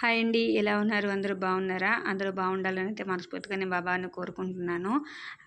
Hi అండి. ఎలా ఉన్నారు? అందరూ బాగున్నారా? అందరూ బాగుండాలని అయితే మనస్ఫూర్తిగా నేను బాబాని కోరుకుంటున్నాను.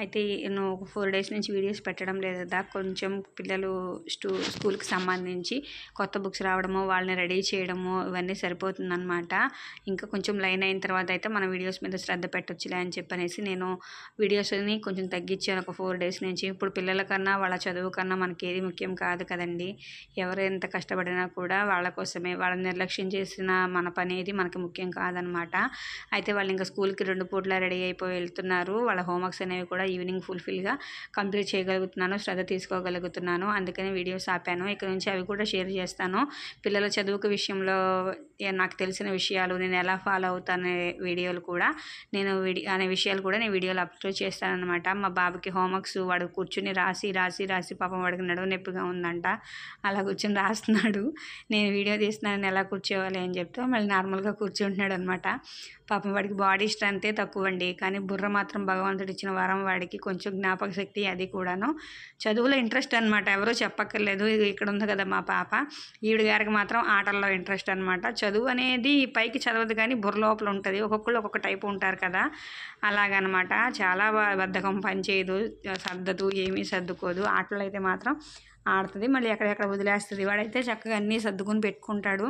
అయితే నేను ఒక ఫోర్ డేస్ నుంచి వీడియోస్ పెట్టడం లేదు కదా కొంచెం పిల్లలు స్టూ స్కూల్కి సంబంధించి కొత్త బుక్స్ రావడము వాళ్ళని రెడీ చేయడము ఇవన్నీ సరిపోతుందన్నమాట. ఇంకా కొంచెం లైన్ అయిన తర్వాత అయితే మన వీడియోస్ మీద శ్రద్ధ పెట్టొచ్చులే అని చెప్పనేసి నేను వీడియోస్ని కొంచెం తగ్గించాను ఒక ఫోర్ డేస్ నుంచి. ఇప్పుడు పిల్లల కన్నా వాళ్ళ చదువు కన్నా మనకి ఏది ముఖ్యం కాదు కదండి. ఎవరు ఎంత కష్టపడినా కూడా వాళ్ళ కోసమే వాళ్ళని నిర్లక్ష్యం చేసిన మన పని మనకి ముఖ్యం కాదనమాట. అయితే వాళ్ళు ఇంకా స్కూల్కి రెండు పూట్ల రెడీ అయిపోయి వెళ్తున్నారు. వాళ్ళ హోంవర్క్స్ అనేవి కూడా ఈవినింగ్ ఫుల్ఫిల్గా కంప్లీట్ చేయగలుగుతున్నాను శ్రద్ధ తీసుకోగలుగుతున్నాను. అందుకని వీడియోస్ ఆపాను. ఇక్కడ నుంచి అవి కూడా షేర్ చేస్తాను. పిల్లల చదువుకు విషయంలో నాకు తెలిసిన విషయాలు నేను ఎలా ఫాలో అవుతాను వీడియోలు కూడా నేను వీడియో అనే విషయాలు కూడా నేను వీడియోలో అప్లోడ్ చేస్తానమాట మా బాబుకి హోంవర్క్స్ వాడు కూర్చుని రాసి రాసి రాసి పాపం వాడికి నడువు నొప్పిగా ఉందంట. అలా కూర్చొని రాస్తున్నాడు. నేను వీడియో తీస్తున్నాను ఎలా కూర్చోవాలి అని చెప్తే మళ్ళీ నార్మల్గా కూర్చుంటున్నాడు అనమాట పాపం వాడికి బాడీ స్ట్రెంతే తక్కువ అండి కానీ బుర్ర మాత్రం భగవంతుడు ఇచ్చిన వరం వాడికి కొంచెం జ్ఞాపక శక్తి అది కూడాను. చదువులో ఇంట్రెస్ట్ అనమాట ఎవరో చెప్పక్కర్లేదు. ఇక్కడ ఉంది కదా మా పాప. ఈవిడ గారికి మాత్రం ఆటల్లో ఇంట్రెస్ట్ అనమాట చదువు అనేది పైకి చదవదు కానీ బుర్ర లోపల ఉంటుంది. ఒక్కొక్కళ్ళు ఒక్కొక్క టైపు ఉంటారు కదా. అలాగనమాట. చాలా బద్ధకం పని చేయదు. సర్దదు ఏమీ సర్దుకోదు. ఆటలు అయితే మాత్రం ఆడుతుంది. మళ్ళీ ఎక్కడెక్కడ వదిలేస్తుంది. వాడైతే చక్కగా అన్నీ సర్దుకుని పెట్టుకుంటాడు.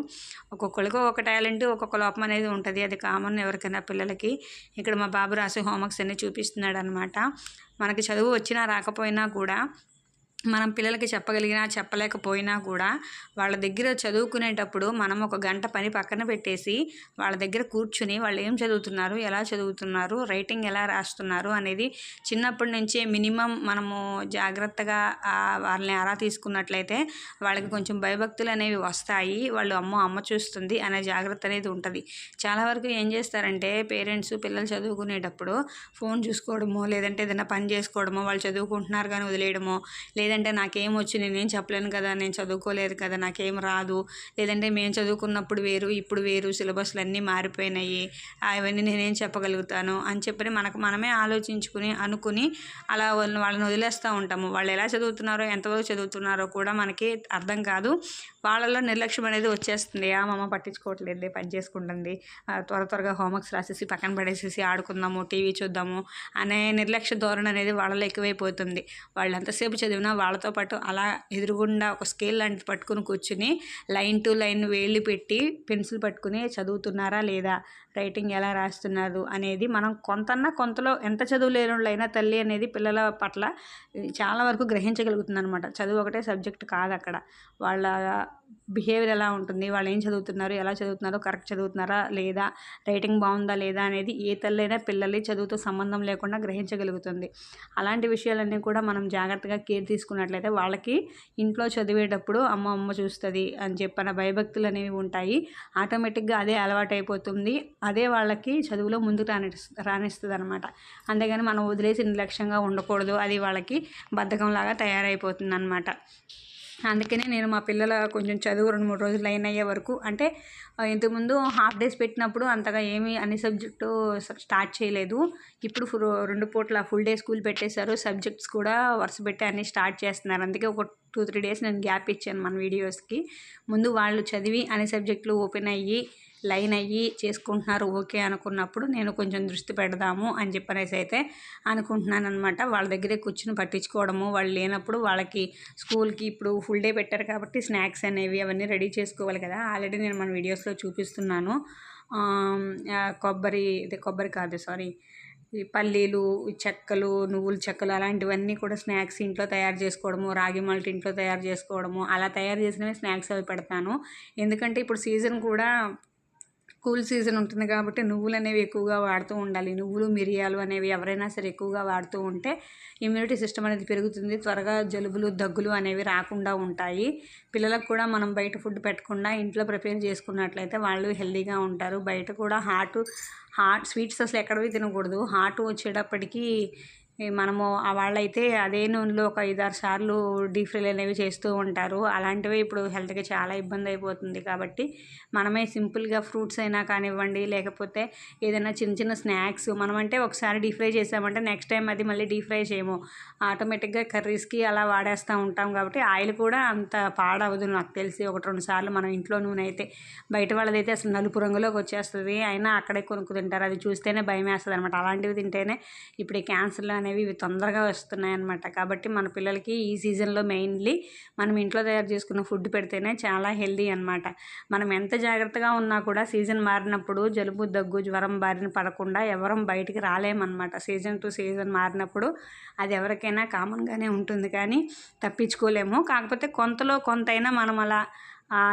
ఒక్కొక్కరికి ఒక్కొక్క టాలెంట్ ఒక్కొక్క లోపం అనేది ఉంటుంది. అది కామన్ ఎవరికైనా పిల్లలకి. ఇక్కడ మా బాబు రాసే హోంవర్క్స్ అన్నీ చూపిస్తున్నాడు అనమాట మనకి చదువు వచ్చినా రాకపోయినా కూడా మనం పిల్లలకి చెప్పగలిగినా చెప్పలేకపోయినా కూడా వాళ్ళ దగ్గర చదువుకునేటప్పుడు మనం ఒక గంట పని పక్కన పెట్టేసి వాళ్ళ దగ్గర కూర్చుని వాళ్ళు ఏం చదువుతున్నారు ఎలా చదువుతున్నారు రైటింగ్ ఎలా రాస్తున్నారు అనేది చిన్నప్పటి నుంచే మినిమం మనము జాగ్రత్తగా వాళ్ళని ఆరా తీసుకున్నట్లయితే వాళ్ళకి కొంచెం భయభక్తులు అనేవి వస్తాయి వాళ్ళు అమ్మ అమ్మ చూస్తుంది అనే జాగ్రత్త అనేది ఉంటుంది. చాలా వరకు ఏం చేస్తారంటే పేరెంట్స్ పిల్లలు చదువుకునేటప్పుడు ఫోన్ చూసుకోవడమో లేదంటే ఏదైనా పని చేసుకోవడమో వాళ్ళు చదువుకుంటున్నారు కానీ వదిలేయడమో లేదంటే నాకేం వచ్చి నేనేం చెప్పలేను కదా నేను చదువుకోలేదు కదా నాకేం రాదు. లేదంటే మేము చదువుకున్నప్పుడు వేరు ఇప్పుడు వేరు సిలబస్లు అన్నీ మారిపోయినాయి అవన్నీ నేనేం చెప్పగలుగుతాను అని చెప్పని మనకు మనమే ఆలోచించుకుని అనుకుని అలా వాళ్ళని వాళ్ళని వదిలేస్తూ ఉంటాము. వాళ్ళు ఎలా చదువుతున్నారో ఎంతవరకు చదువుతున్నారో కూడా మనకి అర్థం కాదు. వాళ్ళలో నిర్లక్ష్యం అనేది వచ్చేస్తుంది. ఆ మమ్మ పట్టించుకోవట్లేదు పని చేసుకుంటుంది. త్వర త్వరగా హోంవర్క్స్ రాసేసి పక్కన పడేసేసి ఆడుకుందాము టీవీ చూద్దాము అనే నిర్లక్ష్య ధోరణి అనేది వాళ్ళలో ఎక్కువైపోతుంది. వాళ్ళు ఎంతసేపు చదివినా వాళ్ళతో పాటు అలా ఎదురుగుండా ఒక స్కేల్ లాంటిది పట్టుకుని కూర్చుని లైన్ టు లైన్ వేళ్ళు పెట్టి పెన్సిల్ పట్టుకుని చదువుతున్నారా లేదా రైటింగ్ ఎలా రాస్తున్నారు అనేది మనం కొంతన్నా కొంతలో ఎంత చదువు లేనుళ్ళైనా తల్లి అనేది పిల్లల పట్ల చాలా వరకు గ్రహించగలుగుతుంది అనమాట చదువు ఒకటే సబ్జెక్ట్ కాదు అక్కడ. వాళ్ళ బిహేవియర్ ఎలా ఉంటుంది వాళ్ళు ఏం చదువుతున్నారు ఎలా చదువుతున్నారో కరెక్ట్ చదువుతున్నారా లేదా రైటింగ్ బాగుందా లేదా అనేది ఏ తల్లైనా పిల్లల్ని చదువుతో సంబంధం లేకుండా గ్రహించగలుగుతుంది. అలాంటి విషయాలన్నీ కూడా మనం జాగ్రత్తగా కేర్ తీసుకున్నట్లయితే వాళ్ళకి ఇంట్లో చదివేటప్పుడు అమ్మ అమ్మ చూస్తుంది అని చెప్పిన భయభక్తులు అనేవి ఉంటాయి. ఆటోమేటిక్గా అదే అలవాటు అయిపోతుంది అదే వాళ్ళకి చదువులో ముందుకు రాని రాణిస్తుంది అనమాట అంతేగాని మనం వదిలేసి నిర్లక్ష్యంగా ఉండకూడదు. అది వాళ్ళకి బద్ధకంలాగా తయారైపోతుంది అనమాట అందుకనే నేను మా పిల్లల కొంచెం చదువు రెండు మూడు రోజులు లైన్ అయ్యే వరకు అంటే ఇంతకుముందు హాఫ్ డేస్ పెట్టినప్పుడు అంతగా ఏమీ అన్ని సబ్జెక్టు స్టార్ట్ చేయలేదు. ఇప్పుడు రెండు పూట్ల ఫుల్ డే స్కూల్ పెట్టేశారు. సబ్జెక్ట్స్ కూడా వరుస పెట్టి అన్ని స్టార్ట్ చేస్తున్నారు. అందుకే ఒక టూ త్రీ డేస్ నేను గ్యాప్ ఇచ్చాను మన వీడియోస్కి. ముందు వాళ్ళు చదివి అన్ని సబ్జెక్టులు ఓపెన్ అయ్యి లైన్ అయ్యి చేసుకుంటున్నారు ఓకే అనుకున్నప్పుడు నేను కొంచెం దృష్టి పెడదాము అని చెప్పనేసి అయితే అనుకుంటున్నాను అనమాట వాళ్ళ దగ్గరే కూర్చుని పట్టించుకోవడము వాళ్ళు లేనప్పుడు వాళ్ళకి స్కూల్కి ఇప్పుడు ఫుల్ డే పెట్టారు కాబట్టి స్నాక్స్ అనేవి అవన్నీ రెడీ చేసుకోవాలి కదా. ఆల్రెడీ నేను మన వీడియోస్లో చూపిస్తున్నాను. కొబ్బరి ఇది కొబ్బరి కాదు సారీ ఈ పల్లీలు చెక్కలు నువ్వుల చెక్కలు అలాంటివన్నీ కూడా స్నాక్స్ ఇంట్లో తయారు చేసుకోవడము రాగి మాల్ట్ ఇంట్లో తయారు చేసుకోవడము అలా తయారు చేసినవి స్నాక్స్ అవి పెడతాను. ఎందుకంటే ఇప్పుడు సీజన్ కూడా కూల్ సీజన్ ఉంటుంది కాబట్టి నువ్వులు అనేవి ఎక్కువగా వాడుతూ ఉండాలి. నువ్వులు మిరియాలు అనేవి ఎవరైనా సరే ఎక్కువగా వాడుతూ ఉంటే ఇమ్యూనిటీ సిస్టమ్ అనేది పెరుగుతుంది. త్వరగా జలుబులు దగ్గులు అనేవి రాకుండా ఉంటాయి. పిల్లలకు కూడా మనం బయట ఫుడ్ పెట్టకుండా ఇంట్లో ప్రిపేర్ చేసుకున్నట్లయితే వాళ్ళు హెల్దీగా ఉంటారు. బయట కూడా హార్ట్ హార్ట్ స్వీట్స్ అసలు ఎక్కడవి తినకూడదు. హార్ట్ వచ్చేటప్పటికి మనము వాళ్ళైతే అదే నూనెలో ఒక ఐదారు సార్లు డీప్ ఫ్రైలు అనేవి చేస్తూ ఉంటారు. అలాంటివి ఇప్పుడు హెల్త్కి చాలా ఇబ్బంది అయిపోతుంది కాబట్టి మనమే సింపుల్గా ఫ్రూట్స్ అయినా కానివ్వండి లేకపోతే ఏదైనా చిన్న చిన్న స్నాక్స్ మనమంటే ఒకసారి డీప్ ఫ్రై చేసామంటే నెక్స్ట్ టైం అది మళ్ళీ డీప్ ఫ్రై చేయము. ఆటోమేటిక్గా కర్రీస్కి అలా వాడేస్తూ ఉంటాం కాబట్టి ఆయిల్ కూడా అంత పాడవదు నాకు తెలిసి. ఒకటి రెండు సార్లు మనం ఇంట్లో నూనె అయితే బయట వాళ్ళదైతే అసలు నలుపు రంగులోకి వచ్చేస్తుంది. అయినా అక్కడే కొనుక్కు తింటారు. అది చూస్తేనే భయం వేస్తుంది అనమాట అలాంటివి తింటేనే ఇప్పుడు ఈ క్యాన్సర్లు అనేవి ఇవి తొందరగా వస్తున్నాయి అనమాట కాబట్టి మన పిల్లలకి ఈ సీజన్లో మెయిన్లీ మనం ఇంట్లో తయారు చేసుకున్న ఫుడ్ పెడితేనే చాలా హెల్దీ అనమాట మనం ఎంత జాగ్రత్తగా ఉన్నా కూడా సీజన్ మారినప్పుడు జలుబు దగ్గు జ్వరం బారిన పడకుండా ఎవరం బయటికి రాలేమన్నమాట. సీజన్ టు సీజన్ మారినప్పుడు అది ఎవరికైనా కామన్గానే ఉంటుంది కానీ తప్పించుకోలేము. కాకపోతే కొంతలో కొంతైనా మనం అలా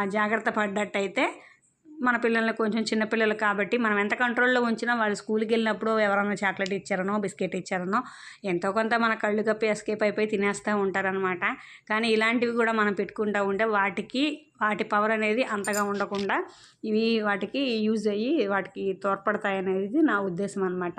జాగ్రత్త పడ్డట్టయితే మన పిల్లల్ని కొంచెం చిన్నపిల్లలు కాబట్టి మనం ఎంత కంట్రోల్లో ఉంచినా వాళ్ళు స్కూల్కి వెళ్ళినప్పుడు ఎవరైనా చాక్లెట్ ఇచ్చారనో బిస్కెట్ ఇచ్చారనో ఎంతో కొంత మన కళ్ళు కప్పి ఎస్కేప్ అయిపోయి తినేస్తూ ఉంటారనమాట కానీ ఇలాంటివి కూడా మనం పెట్టుకుంటూ ఉంటే వాటికి వాటి పవర్ అనేది అంతగా ఉండకుండా ఇవి వాటికి యూజ్ అయ్యి వాటికి తోడ్పడతాయి అనేది నా ఉద్దేశం అనమాట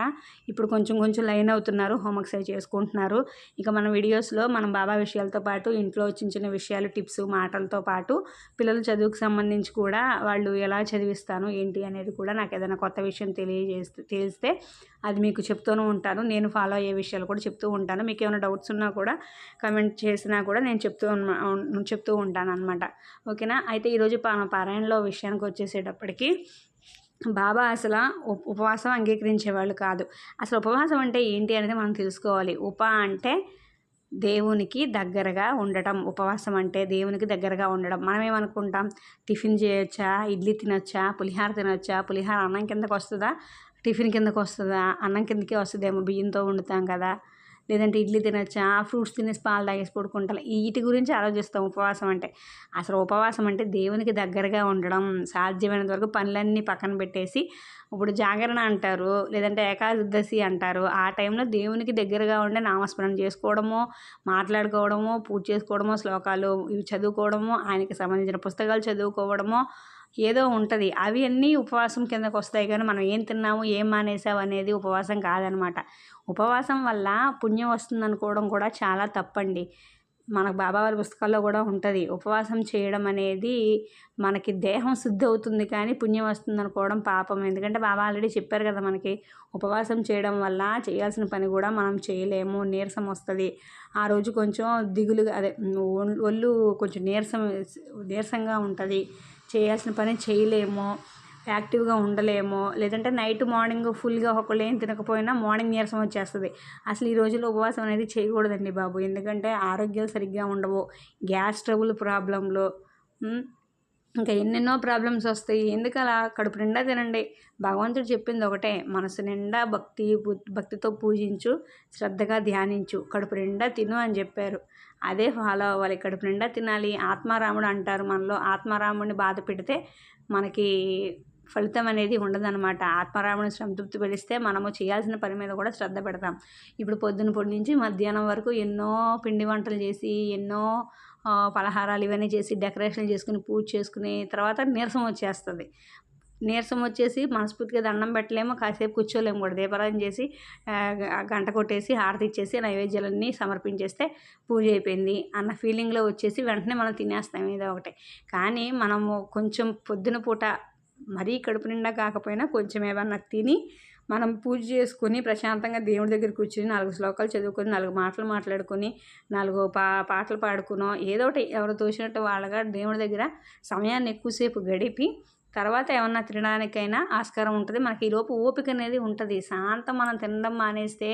ఇప్పుడు కొంచెం కొంచెం లైన్ అవుతున్నారు హోంవర్క్స్ అవి చేసుకుంటున్నారు. ఇక మన వీడియోస్లో మనం బాబా విషయాలతో పాటు ఇంట్లో చిన్న చిన్న విషయాలు టిప్స్ మాటలతో పాటు పిల్లల చదువుకు సంబంధించి కూడా వాళ్ళు ఎలా చదివిస్తాను ఏంటి అనేది కూడా నాకు ఏదైనా కొత్త విషయం తెలియజేస్తే తెలిస్తే అది మీకు చెప్తూనే ఉంటాను. నేను ఫాలో అయ్యే విషయాలు కూడా చెప్తూ ఉంటాను. మీకు ఏమైనా డౌట్స్ ఉన్నా కూడా కమెంట్ చేసినా కూడా నేను చెప్తూ చెప్తూ ఉంటాను అనమాట ఓకేనా? అయితే ఈరోజు పారాయణలో విషయానికి వచ్చేసేటప్పటికి బాబా అసలు ఉపవాసం అంగీకరించేవాళ్ళు కాదు. అసలు ఉపవాసం అంటే ఏంటి అనేది మనం తెలుసుకోవాలి. ఉప అంటే దేవునికి దగ్గరగా ఉండటం. ఉపవాసం అంటే దేవునికి దగ్గరగా ఉండడం. మనం ఏమనుకుంటాం? టిఫిన్ చేయొచ్చా? ఇడ్లీ తినొచ్చా? పులిహార తినొచ్చా? పులిహార అన్నం కిందకు వస్తుందా? టిఫిన్ కిందకు వస్తుందా అన్నం కిందకే వస్తుందేమో బియ్యంతో వండుతాం కదా. లేదంటే ఇడ్లీ తినొచ్చా? ఫ్రూట్స్ తినేసి పాలు తాగేసి పడుకుంటాం. వీటి గురించి ఆలోచిస్తాం ఉపవాసం అంటే. అసలు ఉపవాసం అంటే దేవునికి దగ్గరగా ఉండడం సాధ్యమైనంత వరకు పనులన్నీ పక్కన పెట్టేసి ఇప్పుడు జాగరణ అంటారు లేదంటే ఏకాదశి అంటారు. ఆ టైంలో దేవునికి దగ్గరగా ఉండే నామస్మరణ చేసుకోవడమో మాట్లాడుకోవడమో పూజ చేసుకోవడమో శ్లోకాలు ఇవి చదువుకోవడమో ఆయనకి సంబంధించిన పుస్తకాలు చదువుకోవడమో ఏదో ఉంటుంది. అవి అన్నీ ఉపవాసం కిందకు వస్తాయి కానీ మనం ఏం తిన్నాము ఏం మానేసావు అనేది ఉపవాసం కాదనమాట. ఉపవాసం వల్ల పుణ్యం వస్తుంది అనుకోవడం కూడా చాలా తప్పండి. మనకు బాబా వారి పుస్తకాల్లో కూడా ఉంటుంది. ఉపవాసం చేయడం అనేది మనకి దేహం శుద్ధి అవుతుంది కానీ పుణ్యం వస్తుంది అనుకోవడం పాపం. ఎందుకంటే బాబా ఆల్రెడీ చెప్పారు కదా మనకి ఉపవాసం చేయడం వల్ల చేయాల్సిన పని కూడా మనం చేయలేము నీరసం వస్తుంది. ఆ రోజు కొంచెం దిగులుగా అదే ఒళ్ళు కొంచెం నీరసం నీరసంగా ఉంటుంది. చేయాల్సిన పని చేయలేము. యాక్టివ్గా ఉండలేము. లేదంటే నైట్ మార్నింగ్ ఫుల్గా ఒకళ్ళు ఏం తినకపోయినా మార్నింగ్ నీరసం వచ్చేస్తుంది. అసలు ఈ రోజుల్లో ఉపవాసం అనేది చేయకూడదండి బాబు. ఎందుకంటే ఆరోగ్యాలు సరిగ్గా ఉండవు. గ్యాస్ ట్రబుల్ ప్రాబ్లంలో ఇంకా ఎన్నెన్నో ప్రాబ్లమ్స్ వస్తాయి. ఎందుకు అలా? కడుపు నిండా తినండి. భగవంతుడు చెప్పింది ఒకటే మనసు నిండా భక్తి భక్తితో పూజించు శ్రద్ధగా ధ్యానించు. కడుపు నిండా తిను అని చెప్పారు. అదే ఫాలో అవ్వాలి. కడుపు నిండా తినాలి. ఆత్మారాముడు అంటారు మనలో. ఆత్మారాముడిని బాధ పెడితే మనకి ఫలితం అనేది ఉండదన్నమాట. ఆత్మారాముని సంతృప్తి పెడిస్తే మనము చేయాల్సిన పని మీద కూడా శ్రద్ధ పెడతాం. ఇప్పుడు పొద్దున పొడి నుంచి మధ్యాహ్నం వరకు ఎన్నో పిండి వంటలు చేసి ఎన్నో పలహారాలు ఇవన్నీ చేసి డెకరేషన్ చేసుకుని పూజ చేసుకుని తర్వాత నీరసం వచ్చేస్తుంది. నీరసం వచ్చేసి మనస్ఫూర్తిగా దండం పెట్టలేము కాసేపు కూర్చోలేము కూడా. దీపారాధన చేసి గంట కొట్టేసి హారతి ఇచ్చేసి నైవేద్యాలన్నీ సమర్పించేస్తే పూజ అయిపోయింది అన్న ఫీలింగ్లో వచ్చేసి వెంటనే మనం తినేస్తాం ఏదో ఒకటి. కానీ మనము కొంచెం పొద్దున పూట మరీ కడుపు నిండా కాకపోయినా కొంచెం ఏమన్నా తిని మనం పూజ చేసుకుని ప్రశాంతంగా దేవుడి దగ్గర కూర్చుని నాలుగు శ్లోకాలు చదువుకొని నాలుగు మాటలు మాట్లాడుకొని నాలుగు పా పాటలు పాడుకునో ఏదో ఒకటి ఎవరు తోచినట్టు వాళ్ళగా దేవుడి దగ్గర సమయాన్ని ఎక్కువసేపు గడిపి తర్వాత ఏమన్నా తినడానికైనా ఆస్కారం ఉంటుంది. మనకి ఈలోపు ఓపిక అనేది ఉంటుంది. శాంతం మనం తినడం మానేస్తే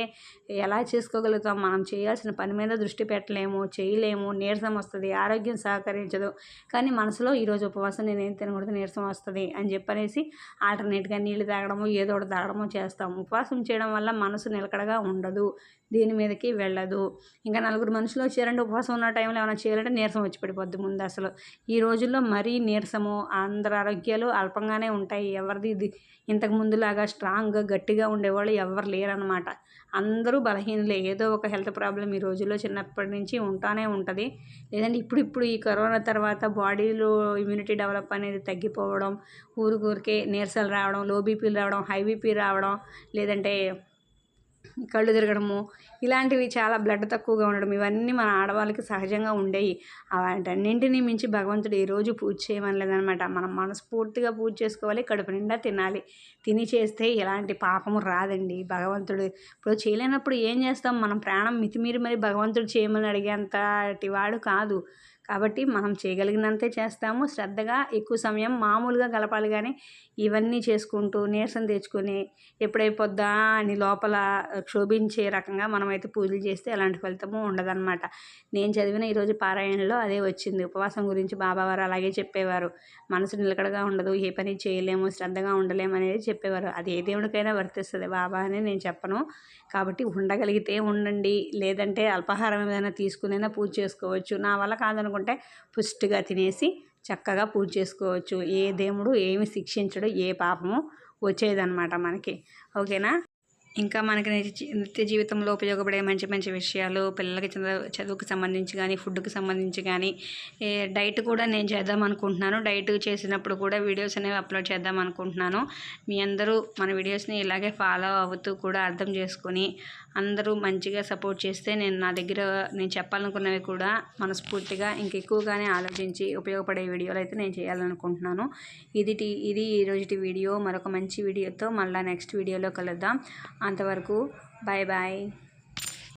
ఎలా చేసుకోగలుగుతాం? మనం చేయాల్సిన పని మీద దృష్టి పెట్టలేము చేయలేము నీరసం వస్తుంది ఆరోగ్యం సహకరించదు. కానీ మనసులో ఈరోజు ఉపవాసం నేను ఏం తినకూడదు నీరసం వస్తుంది అని చెప్పనేసి ఆల్టర్నేట్గా నీళ్ళు తాగడము ఏదో ఒకటి తాగడము చేస్తాం. ఉపవాసం చేయడం వల్ల మనసు నిలకడగా ఉండదు. దీని మీదకి వెళ్ళదు. ఇంకా నలుగురు మనుషులు వచ్చారంటే ఉపవాసం ఉన్న టైంలో ఏమైనా చేయాలంటే నీరసం వచ్చి పడిపోద్ది ముందు అసలు. ఈ రోజుల్లో మరీ నీరసము అందరి ఆరోగ్యాలు అల్పంగానే ఉంటాయి. ఎవరిది ఇది? ఇంతకు ముందులాగా స్ట్రాంగ్గా గట్టిగా ఉండేవాళ్ళు ఎవరు లేరనమాట అందరూ బలహీనలే. ఏదో ఒక హెల్త్ ప్రాబ్లం ఈ రోజుల్లో చిన్నప్పటి నుంచి ఉంటానే ఉంటుంది. లేదంటే ఇప్పుడు ఇప్పుడు ఈ కరోనా తర్వాత బాడీలో ఇమ్యూనిటీ డెవలప్ అనేది తగ్గిపోవడం ఊరికూరికే నీరసాలు రావడం లో బీపీలు రావడం హై బీపీ రావడం లేదంటే కళ్ళు తిరగడము ఇలాంటివి చాలా బ్లడ్ తక్కువగా ఉండడం ఇవన్నీ మన ఆడవాళ్ళకి సహజంగా ఉండేవి వాటన్నింటినీ మించి భగవంతుడు ఈరోజు పూజ చేయమనలేదనమాట మనం మనస్ఫూర్తిగా పూజ చేసుకోవాలి కడుపు నిండా తినాలి. తిని చేస్తే ఎలాంటి పాపము రాదండి. భగవంతుడు ఇప్పుడు చేయలేనప్పుడు ఏం చేస్తాం? మనం ప్రాణం మితిమీరి మరి భగవంతుడు చేయమని అడిగేంతటి వాడు కాదు. కాబట్టి మనం చేయగలిగినంతే చేస్తాము. శ్రద్ధగా ఎక్కువ సమయం మామూలుగా గలపాలి కానీ ఇవన్నీ చేసుకుంటూ నీరసం తెచ్చుకొని ఎప్పుడైపోద్దా అని లోపల క్షోభించే రకంగా మనమైతే పూజలు చేస్తే ఎలాంటి ఫలితము ఉండదన్నమాట. నేను చదివిన ఈరోజు పారాయణలో అదే వచ్చింది. ఉపవాసం గురించి బాబావారు అలాగే చెప్పేవారు. మనసు నిలకడగా ఉండదు ఏ పని చేయలేము శ్రద్ధగా ఉండలేము అనేది చెప్పేవారు. అది ఏ దేవుడికైనా వర్తిస్తుంది. బాబా అని నేను చెప్పను. కాబట్టి ఉండగలిగితే ఉండండి. లేదంటే అల్పాహారం ఏదైనా తీసుకునైనా పూజ చేసుకోవచ్చు. నా వల్ల కాదనుకుంటే పుష్టిగా తినేసి చక్కగా పూజ చేసుకోవచ్చు. ఏ దేవుడు ఏమి శిక్షించడు ఏ పాపము వచ్చేదన్నమాట మనకి. ఓకేనా? ఇంకా మనకి నిత్య జీవితంలో ఉపయోగపడే మంచి మంచి విషయాలు పిల్లలకి చదువు చదువుకు సంబంధించి కానీ ఫుడ్కి సంబంధించి కానీ డైట్ కూడా నేను చేద్దాం అనుకుంటున్నాను. డైట్ చేసినప్పుడు కూడా వీడియోస్ అనేవి అప్లోడ్ చేద్దాం అనుకుంటున్నాను. మీ అందరూ మన వీడియోస్ని ఇలాగే ఫాలో అవుతూ కూడా అర్థం చేసుకొని అందరూ మంచిగా సపోర్ట్ చేస్తే నేను నా దగ్గర నేను చెప్పాలనుకున్నవి కూడా మనస్ఫూర్తిగా ఇంకెక్కువగానే ఆలోచించి ఉపయోగపడే వీడియోలు అయితే నేను చేయాలనుకుంటున్నాను. ఇది టీ- ఇది ఈరోజుటి వీడియో. మరొక మంచి వీడియోతో మళ్ళీ నెక్స్ట్ వీడియోలో కలుద్దాం. అంతవరకు బాయ్ బాయ్